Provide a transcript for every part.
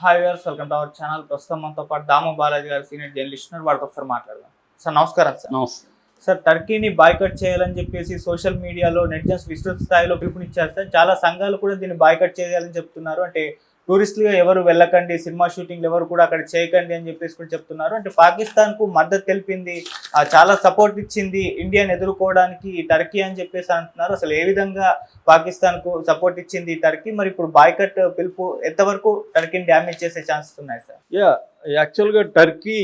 Hi welcome to our channel ప్రస్తుతం మనతో పాటు దామ బాలాజీ గారు సీనియర్ జర్నలిస్ట్ వాడితో ఒకసారి మాట్లాడదాం. సార్ నమస్కారం సార్ నమస్తే. సార్ టర్కీని బాయ్కట్ చేయాలని చెప్పేసి సోషల్ మీడియాలో నెటిజన్స్ విస్తృత స్థాయిలో పిలుపునిచ్చారు సార్ చాలా సంఘాలు కూడా దీన్ని బాయ్కట్ చేయాలని చెప్తున్నారు. అంటే టూరిస్టులుగా ఎవరు వెళ్ళకండి సినిమా షూటింగ్లు ఎవరు కూడా అక్కడ చేయకండి అని చెప్పేసి కూడా చెప్తున్నారు. అంటే పాకిస్తాన్కు మద్దతు తెలిపింది చాలా సపోర్ట్ ఇచ్చింది ఇండియాని ఎదుర్కోవడానికి టర్కీ అని చెప్పేసి అంటున్నారు. అసలు ఏ విధంగా పాకిస్తాన్కు సపోర్ట్ ఇచ్చింది టర్కీ మరి ఇప్పుడు బాయ్కట్ పిలుపు ఎంతవరకు టర్కీని డ్యామేజ్ చేసే ఛాన్సెస్ ఉన్నాయి సార్ యా యాక్చువల్గా టర్కీ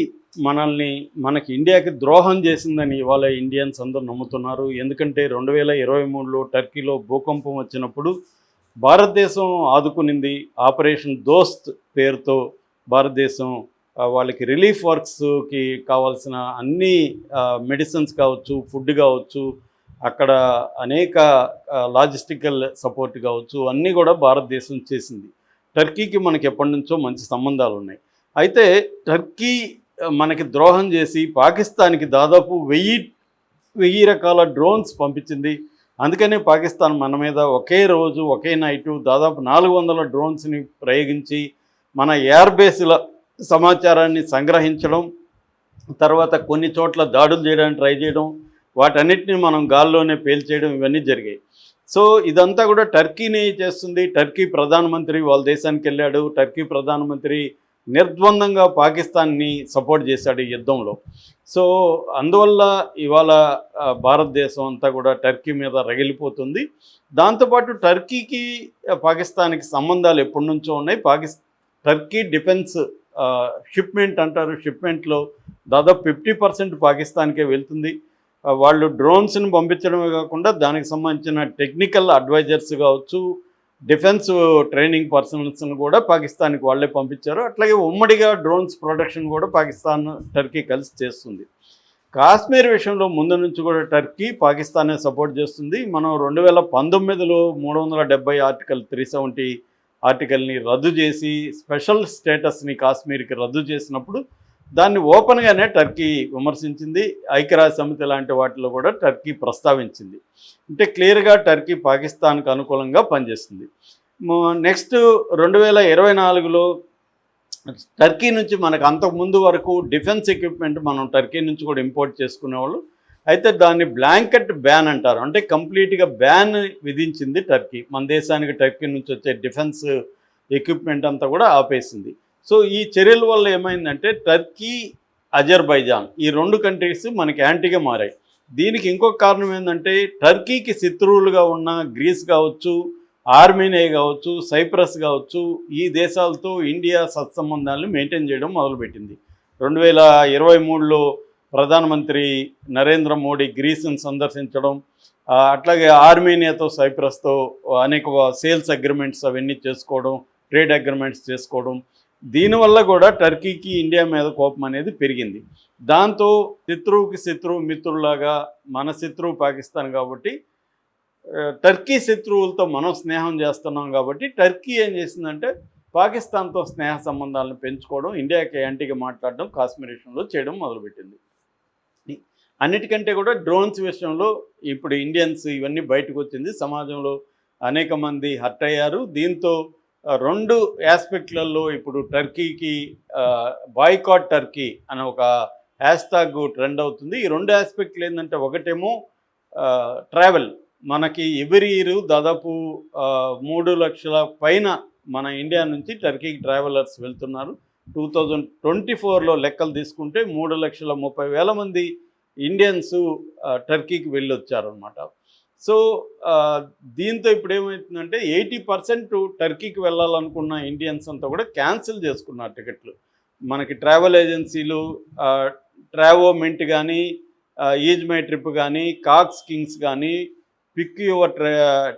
మనల్ని మనకి ఇండియాకి ద్రోహం చేసిందని ఇవాళ ఇండియన్స్ అందరూ నమ్ముతున్నారు. ఎందుకంటే రెండు వేల ఇరవై మూడులో టర్కీలో భూకంపం వచ్చినప్పుడు భారతదేశం ఆదుకునింది ఆపరేషన్ దోస్త్ పేరుతో భారతదేశం వాళ్ళకి రిలీఫ్ వర్క్స్కి కావాల్సిన అన్ని మెడిసిన్స్ కావచ్చు ఫుడ్ కావచ్చు అక్కడ అనేక లాజిస్టికల్ సపోర్ట్ కావచ్చు అన్నీ కూడా భారతదేశం చేసింది. టర్కీకి మనకి ఎప్పటి నుంచో మంచి సంబంధాలు ఉన్నాయి. అయితే టర్కీ మనకి ద్రోహం చేసి పాకిస్తాన్కి దాదాపు వెయ్యి వెయ్యి రకాల డ్రోన్స్ పంపించింది. అందుకనే పాకిస్తాన్ మన మీద ఒకే రోజు ఒకే నైటు దాదాపు నాలుగు వందల డ్రోన్స్ని ప్రయోగించి మన ఎయిర్ బేస్ల సమాచారాన్ని సంగ్రహించడం తర్వాత కొన్ని చోట్ల దాడులు చేయడానికి ట్రై చేయడం వాటన్నిటిని మనం గాల్లోనే పేల్చేయడం ఇవన్నీ జరిగాయి. సో ఇదంతా కూడా టర్కీని చేస్తుంది. టర్కీ ప్రధానమంత్రి వాళ్ళ దేశానికి వెళ్ళాడు. టర్కీ ప్రధానమంత్రి నిర్ద్వందంగా పాకిస్తాన్ని సపోర్ట్ చేశాడు ఈ యుద్ధంలో. సో అందువల్ల ఇవాళ భారతదేశం అంతా కూడా టర్కీ మీద రగిలిపోతుంది. దాంతోపాటు టర్కీకి పాకిస్తాన్కి సంబంధాలు ఎప్పటి నుంచో ఉన్నాయి. పాకిస్ టర్కీ డిఫెన్స్ షిప్మెంట్ అంటారు. షిప్మెంట్లో దాదాపు ఫిఫ్టీ పర్సెంట్ పాకిస్తాన్కే వెళ్తుంది. వాళ్ళు డ్రోన్స్ని పంపించడమే కాకుండా దానికి సంబంధించిన టెక్నికల్ అడ్వైజర్స్ కావచ్చు డిఫెన్స్ ట్రైనింగ్ పర్సనల్స్ని కూడా పాకిస్తాన్కి వాళ్ళే పంపించారు. అట్లాగే ఉమ్మడిగా డ్రోన్స్ ప్రొడక్షన్ కూడా పాకిస్తాన్ టర్కీ కలిసి చేస్తుంది. కాశ్మీర్ విషయంలో ముందు నుంచి కూడా టర్కీ పాకిస్తానే సపోర్ట్ చేస్తుంది. మనం రెండు వేల పంతొమ్మిదిలో మూడు వందల డెబ్బై ఆర్టికల్ త్రీ సెవెంటీ ఆర్టికల్ని రద్దు చేసి స్పెషల్ స్టేటస్ని కాశ్మీర్కి రద్దు చేసినప్పుడు దాన్ని ఓపెన్గానే టర్కీ విమర్శించింది. ఐక్యరాజ్య సమితి లాంటి వాటిలో కూడా టర్కీ ప్రస్తావించింది. అంటే క్లియర్గా టర్కీ పాకిస్తాన్కు అనుకూలంగా పనిచేస్తుంది. నెక్స్ట్ రెండు వేల ఇరవై నాలుగులో టర్కీ నుంచి మనకు అంతకు ముందు వరకు డిఫెన్స్ ఎక్విప్మెంట్ మనం టర్కీ నుంచి కూడా ఇంపోర్ట్ చేసుకునేవాళ్ళు. అయితే దాన్ని బ్లాంకెట్ బ్యాన్ అంటారు. అంటే కంప్లీట్గా బ్యాన్ విధించింది టర్కీ మన దేశానికి టర్కీ నుంచి వచ్చే డిఫెన్స్ ఎక్విప్మెంట్ అంతా కూడా ఆపేసింది. సో ఈ చర్యల వల్ల ఏమైందంటే టర్కీ అజర్బైజాన్ ఈ రెండు కంట్రీస్ మనకి యాంటీగా మారాయి. దీనికి ఇంకొక కారణం ఏంటంటే టర్కీకి శత్రువులుగా ఉన్న గ్రీస్ కావచ్చు ఆర్మీనియా కావచ్చు సైప్రస్ కావచ్చు ఈ దేశాలతో ఇండియా సత్సంబంధాలను మెయింటైన్ చేయడం మొదలుపెట్టింది. రెండు వేల ఇరవై మూడులో ప్రధానమంత్రి నరేంద్ర మోడీ గ్రీస్ని సందర్శించడం అట్లాగే ఆర్మేనియాతో సైప్రస్తో అనేక సేల్స్ అగ్రిమెంట్స్ అవన్నీ చేసుకోవడం ట్రేడ్ అగ్రిమెంట్స్ చేసుకోవడం దీనివల్ల కూడా టర్కీకి ఇండియా మీద కోపం అనేది పెరిగింది. దాంతో శత్రువుకి శత్రువు మిత్రులాగా మన శత్రువు పాకిస్తాన్ కాబట్టి టర్కీ శత్రువులతో మనం స్నేహం చేస్తున్నాం కాబట్టి టర్కీ ఏం చేసిందంటే పాకిస్తాన్తో స్నేహ సంబంధాలను పెంచుకోవడం ఇండియాకి యాంటీగా మాట్లాడడం కాశ్మీర్ విషయంలో చేయడం మొదలుపెట్టింది. అన్నిటికంటే కూడా డ్రోన్స్ విషయంలో ఇప్పుడు ఇండియన్స్ ఇవన్నీ బయటకు వచ్చింది. సమాజంలో అనేక మంది హర్ట్ అయ్యారు. దీంతో రెండు ఆస్పెక్ట్లలో ఇప్పుడు టర్కీకి బాయ్కాట్ టర్కీ అనే ఒక హ్యాష్ ట్యాగ్ ట్రెండ్ అవుతుంది. ఈ రెండు ఆస్పెక్ట్లు ఏంటంటే ఒకటేమో ట్రావెల్ మనకి ఎవ్రీ ఇయర్ దాదాపు మూడు లక్షల పైన మన ఇండియా నుంచి టర్కీకి ట్రావెలర్స్ వెళ్తున్నారు. టూ థౌజండ్ ట్వంటీ ఫోర్లో లెక్కలు తీసుకుంటే మూడు లక్షల ముప్పై వేల మంది ఇండియన్స్ టర్కీకి వెళ్ళొచ్చారనమాట సో దీంతో ఇప్పుడు ఏమవుతుందంటే ఎయిటీ పర్సెంట్ టర్కీకి వెళ్ళాలనుకున్న ఇండియన్స్ అంతా కూడా క్యాన్సిల్ చేసుకున్నారు టికెట్లు. మనకి ట్రావెల్ ఏజెన్సీలు ట్రావోమెంట్ కానీ ఈజ్ మై ట్రిప్ కానీ కాక్స్ కింగ్స్ కానీ పిక్ యువర్ ట్రై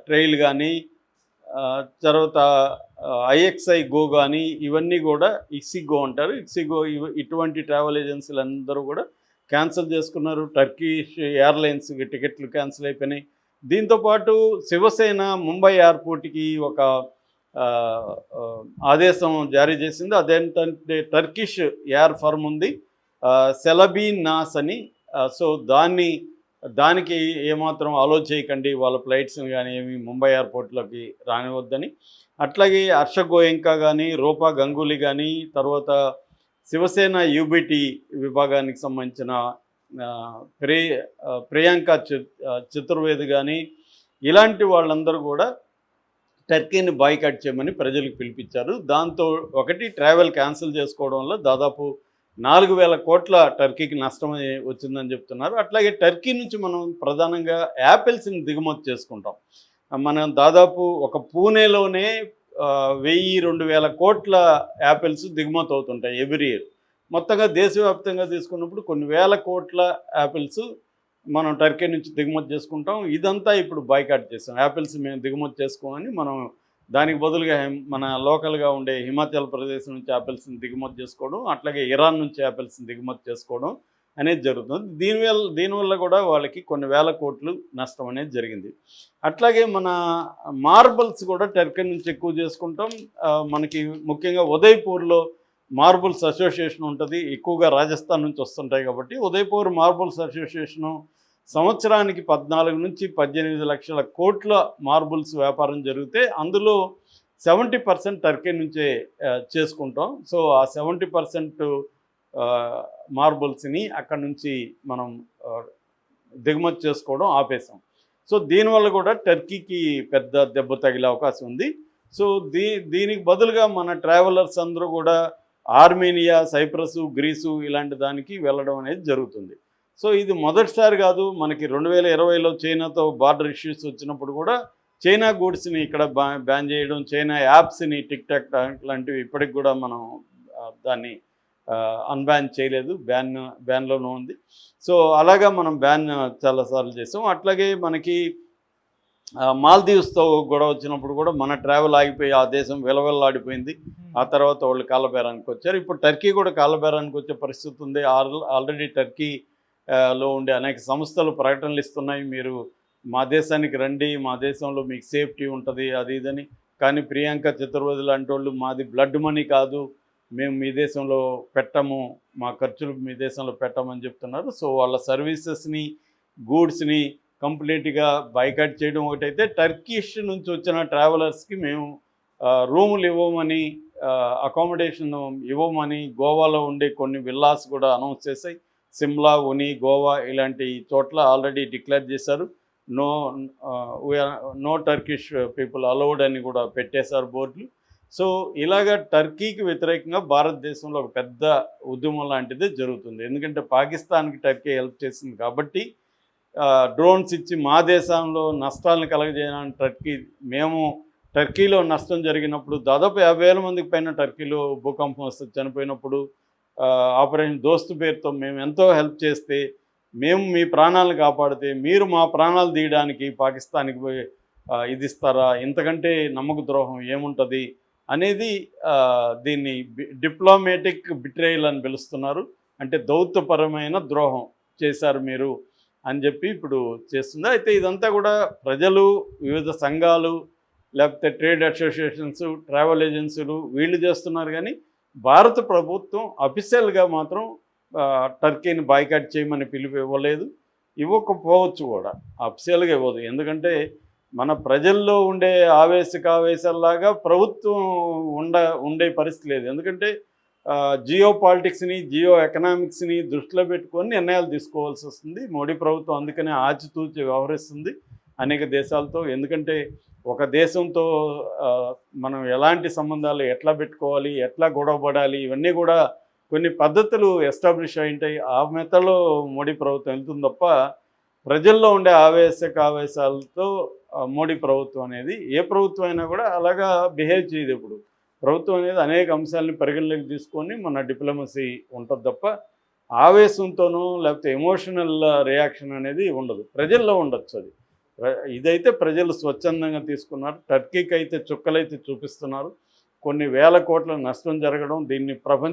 ట్రైల్ కానీ తర్వాత ఐఎక్స్ఐ గో కానీ ఇవన్నీ కూడా ఇక్సిగో అంటారు. ఇక్సిగో ఇటువంటి ట్రావెల్ ఏజెన్సీలు అందరూ కూడా క్యాన్సిల్ చేసుకున్నారు. టర్కీష్ ఎయిర్లైన్స్ టికెట్లు క్యాన్సిల్ అయిపోయినాయి. దీంతోపాటు శివసేన ముంబై ఎయిర్పోర్ట్కి ఒక ఆదేశం జారీ చేసింది. అదేంటంటే టర్కిష్ ఎయిర్ ఫర్మ్ ఉంది. సెలబీ నాస్ అని సో దాన్ని దానికి ఏమాత్రం ఆలో చేయకండి. వాళ్ళ ఫ్లైట్స్ని కానీ ఏమి ముంబై ఎయిర్పోర్ట్లోకి రానివద్దని. అట్లాగే హర్ష గోయంకా కానీ రూపా గంగూలీ కానీ తర్వాత శివసేన యూబిటీ విభాగానికి సంబంధించిన ప్రే ప్రియాంక చతుర్వేది కానీ ఇలాంటి వాళ్ళందరూ కూడా టర్కీని బాయ్కట్ చేయమని ప్రజలకు పిలిపించారు. దాంతో ఒకటి ట్రావెల్ క్యాన్సిల్ చేసుకోవడం వల్ల దాదాపు నాలుగు వేల కోట్ల టర్కీకి నష్టం వచ్చిందని చెప్తున్నారు. అట్లాగే టర్కీ నుంచి మనం ప్రధానంగా యాపిల్స్ని దిగుమతి చేసుకుంటాం. మనం దాదాపు ఒక పూణేలోనే వెయ్యి రెండు వేల కోట్ల యాపిల్స్ దిగుమతి అవుతుంటాయి ఎవ్రీ ఇయర్. మొత్తంగా దేశవ్యాప్తంగా తీసుకున్నప్పుడు కొన్ని వేల కోట్ల యాపిల్స్ మనం టర్కీ నుంచి దిగుమతి చేసుకుంటాం. ఇదంతా ఇప్పుడు బాయ్కాట్ చేసాం యాపిల్స్ మేము దిగుమతి చేసుకోమని మనం దానికి బదులుగా మన లోకల్గా ఉండే హిమాచల్ ప్రదేశ్ నుంచి యాపిల్స్ని దిగుమతి చేసుకోవడం అట్లాగే ఇరాన్ నుంచి యాపిల్స్ని దిగుమతి చేసుకోవడం అనేది జరుగుతుంది. దీనివల్ల దీనివల్ల కూడా వాళ్ళకి కొన్ని వేల కోట్లు నష్టం అనేది జరిగింది. అట్లాగే మన మార్బల్స్ కూడా టర్కీ నుంచి ఎక్కువ చేసుకుంటాం. మనకి ముఖ్యంగా ఉదయ్పూర్లో మార్బుల్స్ అసోసియేషన్ ఉంటుంది ఎక్కువగా రాజస్థాన్ నుంచి వస్తుంటాయి కాబట్టి ఉదయపూర్ మార్బుల్స్ అసోసియేషను సంవత్సరానికి పద్నాలుగు నుంచి పద్దెనిమిది లక్షల కోట్ల మార్బుల్స్ వ్యాపారం జరిగితే అందులో సెవెంటీ పర్సెంట్ టర్కీ నుంచే చేసుకుంటాం. సో ఆ సెవెంటీ పర్సెంట్ మార్బుల్స్ని అక్కడ నుంచి మనం దిగుమతి చేసుకోవడం ఆపేసాం సో దీనివల్ల కూడా టర్కీకి పెద్ద దెబ్బ తగిలే అవకాశం ఉంది. సో దీ దీనికి బదులుగా మన ట్రావెలర్స్ అందరూ కూడా ఆర్మేనియా సైప్రస్ గ్రీసు ఇలాంటి దానికి వెళ్ళడం అనేది జరుగుతుంది. సో ఇది మొదటిసారి కాదు మనకి రెండు వేల ఇరవైలో చైనాతో బార్డర్ ఇష్యూస్ వచ్చినప్పుడు కూడా చైనా గూడ్స్ని ఇక్కడ బ్యాన్ చేయడం చైనా యాప్స్ని టిక్ టాక్ లాంటివి ఇప్పటికి కూడా మనం దాన్ని అన్బ్యాన్ చేయలేదు బ్యాన్ బ్యాన్లోనే ఉంది. సో అలాగా మనం బ్యాన్ చాలాసార్లు చేసాం. అట్లాగే మనకి మాల్దీవ్స్తో గొడవ వచ్చినప్పుడు కూడా మన ట్రావెల్ ఆగిపోయి ఆ దేశం విలవిల్లాడిపోయింది. ఆ తర్వాత వాళ్ళు కాలబేరానికి వచ్చారు. ఇప్పుడు టర్కీ కూడా కాలబేరానికి వచ్చే పరిస్థితి ఉంది. ఆల్- ఆల్రెడీ టర్కీ లో ఉండే అనేక సంస్థలు ప్రకటనలు ఇస్తున్నాయి. మీరు మా దేశానికి రండి మా దేశంలో మీకు సేఫ్టీ ఉంటుంది అది ఇదని. కానీ ప్రియాంక చతుర్వేది లాంటి వాళ్ళు మాది బ్లడ్ మనీ కాదు మేము మీ దేశంలో పెట్టము మా ఖర్చులు మీ దేశంలో పెట్టమని చెప్తున్నారు. సో వాళ్ళ సర్వీసెస్ని గూడ్స్ని కంప్లీట్గా బైకట్ చేయడం ఒకటైతే టర్కిష్ నుంచి వచ్చిన ట్రావెలర్స్కి మేము రూములు ఇవ్వమని అకామిడేషన్ ఇవ్వమని గోవాలో ఉండే కొన్ని విల్లాస్ కూడా అనౌన్స్ చేశాయి. సిమ్లా ఉని గోవా ఇలాంటి చోట్ల ఆల్రెడీ డిక్లేర్ చేశారు. No no Turkish people allowed అని కూడా పెట్టేశారు బోర్డులు. సో ఇలాగ టర్కీకి వ్యతిరేకంగా భారతదేశంలో ఒక పెద్ద ఉద్యమం లాంటిదే జరుగుతుంది. ఎందుకంటే పాకిస్తాన్కి టర్కీ హెల్ప్ చేసింది కాబట్టి డ్రోన్స్ ఇచ్చి మా దేశంలో నష్టాలను కలగజేయడానికి టర్కీ మేము టర్కీలో నష్టం జరిగినప్పుడు దాదాపు యాభై వేల మందికి పైన టర్కీలో భూకంపం వస్తే చనిపోయినప్పుడు ఆపరేషన్ దోస్తు పేరుతో మేము ఎంతో హెల్ప్ చేస్తే మేము మీ ప్రాణాలను కాపాడితే మీరు మా ప్రాణాలు తీయడానికి పాకిస్తాన్కి పోయి ఇది ఇస్తారా ఇంతకంటే నమ్మక ద్రోహం ఏముంటుంది అనేది దీన్ని డిప్లొమేటిక్ బిట్రేయల్ అని పిలుస్తున్నారు. అంటే దౌత్యపరమైన ద్రోహం చేశారు మీరు. అని చెప్పి ఇప్పుడు చేస్తుంది. అయితే ఇదంతా కూడా ప్రజలు వివిధ సంఘాలు లేకపోతే ట్రేడ్ అసోసియేషన్స్ ట్రావెల్ ఏజెన్సీలు వీళ్ళు చేస్తున్నారు కానీ భారత ప్రభుత్వం అఫీషియల్గా మాత్రం టర్కీని బాయ్కాట్ చేయమని పిలుపు ఇవ్వలేదు. ఇవ్వకపోవచ్చు కూడా. అఫీషియల్గా ఇవ్వదు. ఎందుకంటే మన ప్రజల్లో ఉండే ఆవేశక ఆవేశాల్లాగా ప్రభుత్వం ఉండ ఉండే పరిస్థితి లేదు. ఎందుకంటే జియో పాలిటిక్స్ని జియో ఎకనామిక్స్ని దృష్టిలో పెట్టుకొని నిర్ణయాలు తీసుకోవాల్సి వస్తుంది. మోడీ ప్రభుత్వం అందుకనే ఆచితూచి వ్యవహరిస్తుంది అనేక దేశాలతో. ఎందుకంటే ఒక దేశంతో మనం ఎలాంటి సంబంధాలు ఎట్లా పెట్టుకోవాలి ఎట్లా గొడవపడాలి ఇవన్నీ కూడా కొన్ని పద్ధతులు ఎస్టాబ్లిష్ అయింటాయి. ఆ మెతలో మోడీ ప్రభుత్వం వెళ్తుంది తప్ప ప్రజల్లో ఉండే ఆవేశక ఆవేశాలతో మోడీ ప్రభుత్వం అనేది ఏ ప్రభుత్వం అయినా కూడా అలాగా బిహేవ్ చేయదు ఇప్పుడు ప్రభుత్వం అనేది అనేక అంశాలను పరిగణలోకి తీసుకొని మన డిప్లొమసీ ఉంటుంది తప్ప ఆవేశంతోనూ లేకపోతే ఎమోషనల్ రియాక్షన్ అనేది ఉండదు. ప్రజల్లో ఉండొచ్చు అది. ప్ర- ఇదైతే ప్రజలు స్వచ్ఛందంగా తీసుకున్నారు. టర్కీకి అయితే చుక్కలైతే చూపిస్తున్నారు. కొన్ని వేల కోట్ల నష్టం జరగడం దీన్ని ప్రపంచ